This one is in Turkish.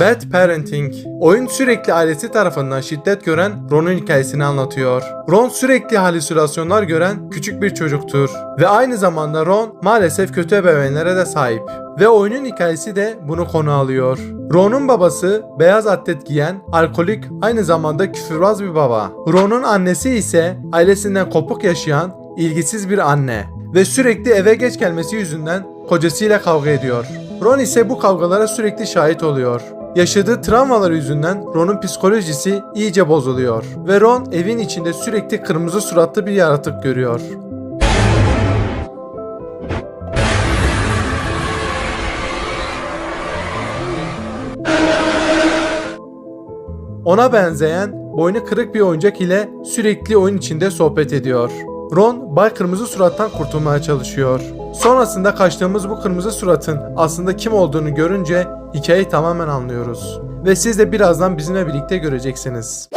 Bad Parenting. Oyun sürekli ailesi tarafından şiddet gören Ron'un hikayesini anlatıyor. Ron sürekli halüsinasyonlar gören küçük bir çocuktur. Ve aynı zamanda Ron maalesef kötü ebeveynlere de sahip. Ve oyunun hikayesi de bunu konu alıyor. Ron'un babası beyaz atlet giyen, alkolik, aynı zamanda küfürbaz bir baba. Ron'un annesi ise ailesinden kopuk yaşayan, ilgisiz bir anne ve sürekli eve geç gelmesi yüzünden kocasıyla kavga ediyor. Ron ise bu kavgalara sürekli şahit oluyor. Yaşadığı travmalar yüzünden Ron'un psikolojisi iyice bozuluyor ve Ron evin içinde sürekli kırmızı suratlı bir yaratık görüyor. Ona benzeyen boynu kırık bir oyuncak ile sürekli oyun içinde sohbet ediyor. Ron Bay Kırmızı Surat'tan kurtulmaya çalışıyor. Sonrasında kaçtığımız bu kırmızı suratın aslında kim olduğunu görünce hikayeyi tamamen anlıyoruz. Ve siz de birazdan bizimle birlikte göreceksiniz.